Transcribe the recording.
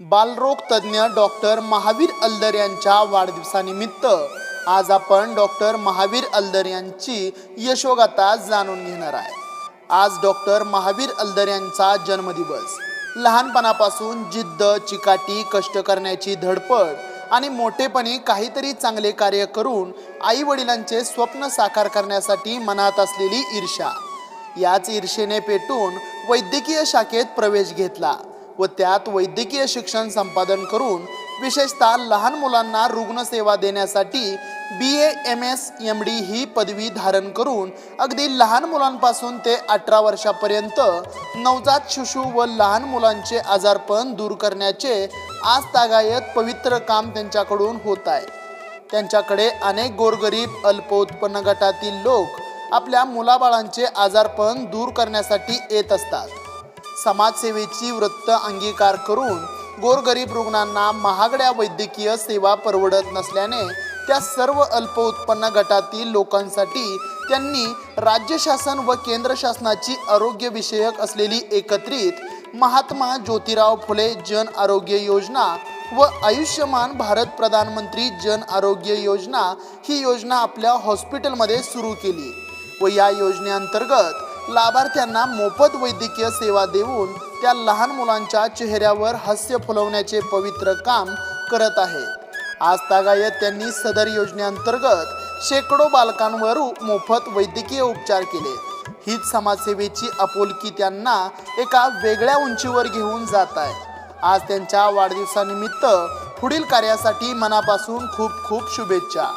बालरोग तज्ज्ञ डॉक्टर महावीर अल्दर यांच्या वाढदिवसानिमित्त आज आपण डॉक्टर महावीर अल्दर यांची यशोगाथा जाणून घेणार आहे. आज डॉक्टर महावीर अल्दर यांचा जन्मदिवस. लहानपणापासून जिद्द चिकाटी कष्ट करण्याची धडपड आणि मोठेपणी काहीतरी चांगले कार्य करून आई वडिलांचे स्वप्न साकार करण्यासाठी मनात असलेली ईर्षा याच ईर्षेने पेटून वैद्यकीय शाखेत प्रवेश घेतला. व त्यात वैद्यकीय शिक्षण संपादन करून विशेषतः लहान मुलांना रुग्णसेवा देण्यासाठी B A M S M D ही पदवी धारण करून अगदी लहान मुलांपासून ते अठरा वर्षापर्यंत नवजात शिशु व लहान मुलांचे आजारपण दूर करण्याचे आज तागायत पवित्र काम त्यांच्याकडून होत आहे. त्यांच्याकडे अनेक गोरगरीब अल्प उत्पन्न गटातील लोक आपल्या मुलाबाळांचे आजारपण दूर करण्यासाठी येत असतात. समाजसेवेची वृत्त अंगीकार करून गोरगरीब रुग्णांना महागड्या वैद्यकीय सेवा परवडत नसल्याने त्या सर्व अल्प उत्पन्न गटातील लोकांसाठी त्यांनी राज्य शासन व केंद्र शासनाची आरोग्यविषयक असलेली एकत्रित महात्मा ज्योतिराव फुले जन आरोग्य योजना व आयुष्यमान भारत प्रधानमंत्री जन आरोग्य योजना ही योजना आपल्या हॉस्पिटलमध्ये सुरू केली व या योजनेअंतर्गत लाभार्थ्यांना मोफत वैद्यकीय सेवा देऊन त्या लहान मुलांच्या चेहऱ्यावर हास्य फुलवण्याचे पवित्र काम करत आहेत आज तागायत त्यांनी सदर योजनेअंतर्गत शेकडो बालकांवर मोफत वैद्यकीय उपचार केले. हीच समाजसेवेची आपुलकी त्यांना एका वेगळ्या उंचीवर घेऊन जात आहे. आज त्यांच्या वाढदिवसानिमित्त पुढील कार्यासाठी मनापासून खूप खूप शुभेच्छा.